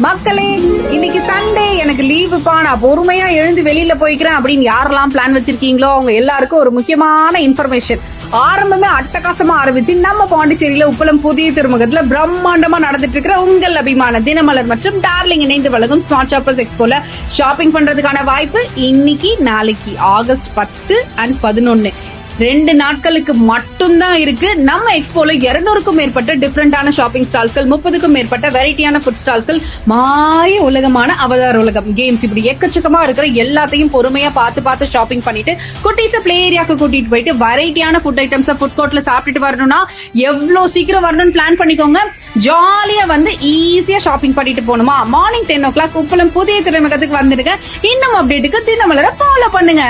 மக்களே இன்னைக்கு சண்டே எனக்கு லீவுப்பா நான் பொறுமையா எழுந்து வெளியில போய்க்கிறேன் அப்படின்னு யாரெல்லாம் பிளான் வச்சிருக்கீங்களோ அவங்க எல்லாருக்கும் ஒரு முக்கியமான இன்ஃபர்மேஷன் ஆரம்பமே அட்டகாசமா ஆரம்பிச்சு நம்ம பாண்டிச்சேரியில உப்பளம் புதிய திருமுகத்துல பிரம்மாண்டமா நடந்துட்டு இருக்கிற உங்கள் அபிமான தினமலர் மற்றும் டார்லிங் இணைந்து வழங்கும் ஸ்மார்ட் ஷாப்பர்ஸ் எக்ஸ்போல ஷாப்பிங் பண்றதுக்கான வாய்ப்பு இன்னைக்கு நாளைக்கு ஆகஸ்ட் பத்து அண்ட் பதினொன்னு. ரெண்டு நாட்களுக்கு மட்டும்தான் இருக்கு. நம்ம எக்ஸ்போல இருநூறுக்கும் மேற்பட்ட டிஃப்ரெண்டான ஷாப்பிங் ஸ்டால்ஸ்கள் முப்பதுக்கும் மேற்பட்ட வெரைட்டியான ஃபுட் ஸ்டால்ஸ்கள் மாய உலகமான அவதார உலகம். கேம்ஸ் இப்படி எக்கச்சக்கமா இருக்கிற எல்லாத்தையும் பொறுமையா பார்த்து பார்த்து ஷாப்பிங் பண்ணிட்டு குட்டீஸ பிளே ஏரியாவுக்கு கூட்டிட்டு போயிட்டு வெரைட்டியான ஃபுட் ஐட்டம்ஸ் ஃபுட் கோர்ட்ல சாப்பிட்டுட்டு வரணும்னா எவ்வளவு சீக்கிரம் வரணும்னு பிளான் பண்ணிக்கோங்க. ஜாலியா வந்து ஈஸியா ஷாப்பிங் பண்ணிட்டு போகணுமா? Morning ten o'clock Uppalam புதிய துறைமுகத்துக்கு வந்துடுங்க. இன்னும் அப்டேட்டுக்கு தினமலரை ஃபாலோ பண்ணுங்க.